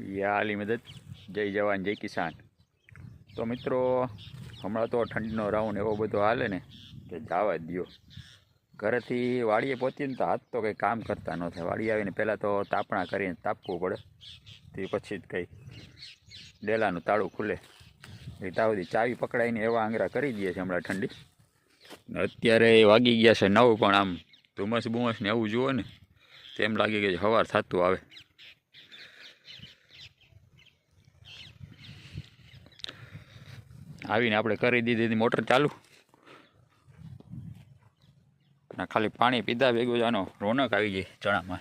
યા અલી મદદ. જય જવાન, જય કિસાન. તો મિત્રો, હમણાં તો ઠંડીનો રાઉન્ડ એવો બધો હાલે ને કે જવા દ્યો. ઘરેથી વાડીએ પહોંચીને તો હાથ તો કંઈ કામ કરતા ન થાય. વાડી આવીને પહેલાં તો તાપણા કરીને તાપવું પડે. તે પછી જ કંઈ ડેલાનું તાળું ખુલે. એ તાવથી ચાવી પકડાઈને એવા આંગરા કરી દઈએ છે હમણાં ઠંડી. અત્યારે વાગી ગયા છે નવ, પણ આમ ધુમ્મસ બુમસ ને એવું જુઓ ને તેમ લાગે કે સવાર થતું આવે. આવીને આપણે કરી દીધી મોટર ચાલુ. અને ખાલી પાણી પીધા ભેગું આનો રોનક આવી ગઈ ચણામાં.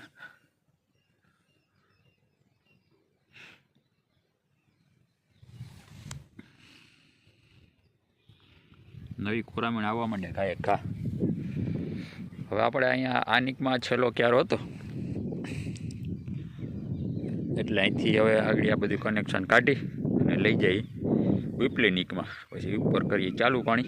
નવી કોરામણ આવવા માંડે ગાયક ઘા. હવે આપણે અહીંયા આનિકમાં છેલ્લો ક્યારો હતો. એટલે અહીંથી હવે આગળ આ બધું કનેક્શન કાઢી અને લઈ જઈ. વિપલી પછી ઉપર કરીએ ચાલુ પાણી.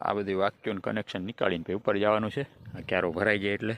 આ બધી વાક્યોનું કનેક્શન નીકાળીને પછી ઉપર જવાનું છે. આ ક્યારો ભરાઈ જાય એટલે.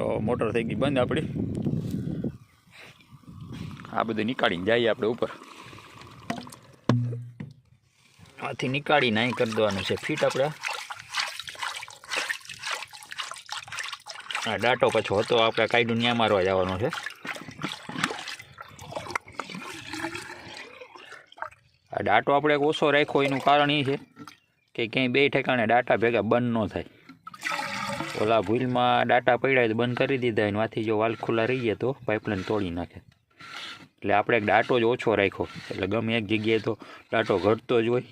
તો મોટર થઈ ગઈ બંધ આપણી આ બધું નીકાળીને જઈએ આપણે ઉપર. આથી નીકાળીને અહીં કરી દેવાનું છે ફીટ આપણે આ ડાટો પાછો હતો, આપણે કાયદું ન્યા મારવા જવાનો છે. આ ડાટો આપણે ઓછો રાખ્યો, એનું કારણ એ છે કે ક્યાંય બે ઠેકાણે ડાટા ભેગા બંધ ન થાય. ઓલા ભૂલમાં ડાટા પડ્યા તો બંધ કરી દીધા અને વાથી જો વાલ ખુલ્લા રહી ગયા તો પાઇપલાઇન તોડી નાખે. એટલે આપણે એક ડાટો જ ઓછો રાખ્યો. એટલે ગમે એક જગ્યાએ તો ડાટો ઘટતો જ હોય.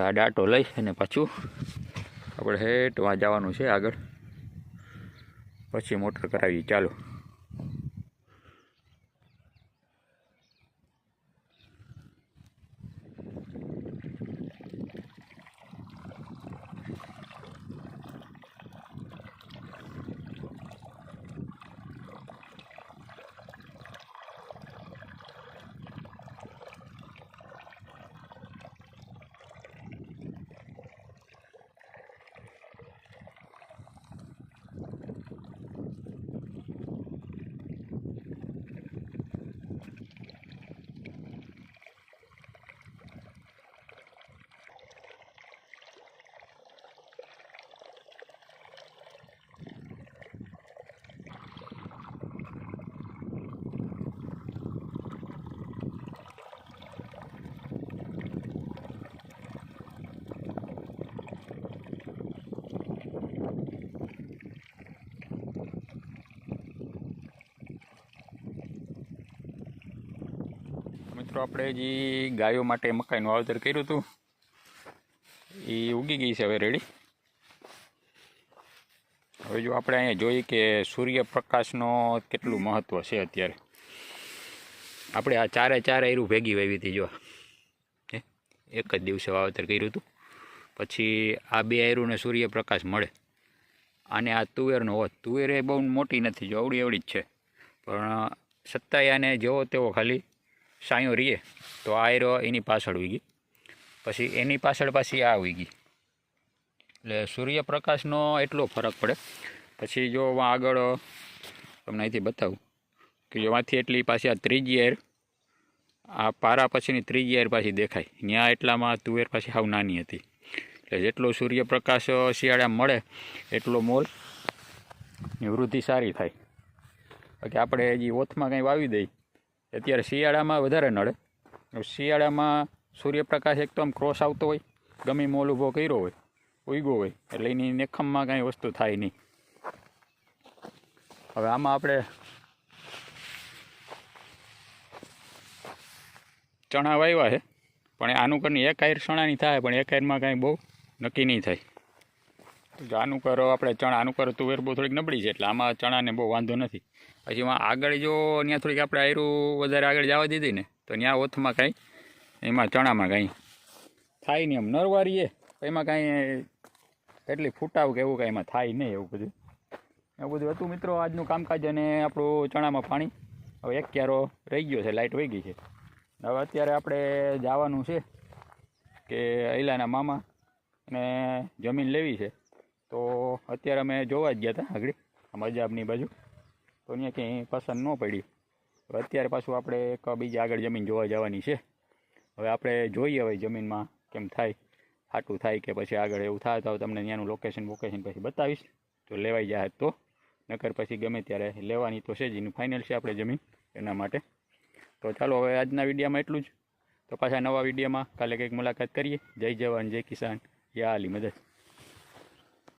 આ ડાટો લઈ અને પાછું આપણે વાં જવાનું છે આગળ. પછી મોટર કરાવી ચાલો. મિત્રો, આપણે જે ગાયો માટે મકાઈનું વાવેતર કર્યું હતું, એ ઉગી ગઈ છે હવે રેડી હવે જો આપણે અહીંયા જોઈએ કે સૂર્યપ્રકાશનો કેટલું મહત્ત્વ છે અત્યારે. આપણે આ ચારે ચાર એરું ભેગી વાવી હતી, જો. એક જ દિવસે વાવેતર કર્યું હતું. પછી આ બે એરુને સૂર્યપ્રકાશ મળે. અને આ તુવેરનો હોત. તુવેર એ બહુ મોટી નથી, જો અવડી અવડી જ છે. પણ સત્તાયાને જેવો તેવો ખાલી સાયો રીએ તો આ એરો એની પાછળ ઉઈ ગઈ. પછી એની પાછળ પાછી આ ઉઈ ગઈ. એટલે સૂર્યપ્રકાશનો એટલો ફરક પડે. પછી જો આગળ, તમને અહીંથી બતાવું, કે જો વાંથી એટલી પાછી આ ત્રીજી એર, આ પારા પછીની ત્રીજી એર પાછી દેખાય. ત્યાં એટલામાં તુવેર પાછી સાવ નાની હતી. એટલે જેટલો સૂર્યપ્રકાશ શિયાળામાં મળે, એટલો મોલની વૃદ્ધિ સારી થાય. બાકી આપણે હજી ઓથમાં કંઈ વાવી દઈએ. અત્યારે શિયાળામાં વધારે નડે શિયાળામાં સૂર્યપ્રકાશ એક તો આમ ક્રોસ આવતો હોય, ગમે મોલ ઊભો કર્યો હોય, ઉગ્યો હોય, એટલે એની નેખમમાં કાંઈ વસ્તુ થાય નહીં. હવે આમાં આપણે ચણા વાવ્યા છે, પણ આનું કરીને એક આયર ચણાની થાય, પણ એક આયરમાં કાંઈ બહુ નક્કી નહીં થાય. આનું કરો, આપણે ચણા, આનું કરો તુવેર બહુ થોડીક નબળી છે, એટલે આમાં ચણાને બહુ વાંધો નથી. પછી એમાં આગળ જો ત્યાં થોડીક આપણે આયરું વધારે આગળ જવા દીધી ને, તો ત્યાં ઓથમાં કાંઈ, એમાં ચણામાં કાંઈ થાય નહીં એમ. નરવારીએ એમાં કાંઈ એટલી ફૂટાવ કે એવું કાંઈ એમાં થાય નહીં એવું બધું. એવું બધું હતું મિત્રો આજનું કામકાજ અને આપણું ચણામાં પાણી. હવે એક ક્યારો રહી ગયો છે લાઇટ વહી ગઈ છે. હવે અત્યારે આપણે જવાનું છે કે અહીલાના મામા અને જમીન લેવી છે. તો અત્યારે અમે જોવા જ ગયા હતા આગળ મજાબની બાજુ. તો અહીંયા ક્યાંય પસંદ ન પડી. અત્યારે પાછું આપણે એક બીજી આગળ જમીન જોવા જવાની છે. હવે આપણે જોઈએ હવે જમીનમાં કેમ થાય હાટું થાય કે પછી આગળ એવું થાય તો તમને ત્યાંનું લોકેશન વોકેશન પછી બતાવીશ. તો લેવાઈ જાય તો. નકર પછી ગમે ત્યારે લેવાની તો છે જ, એનું ફાઇનલ છે આપણે જમીન, એના માટે. તો ચાલો હવે આજના વિડીયોમાં એટલું જ. તો પાછા નવા વિડીયોમાં કાલે કંઈક મુલાકાત કરીએ. જય જવાન, જય કિસાન. યા આલી મદદ.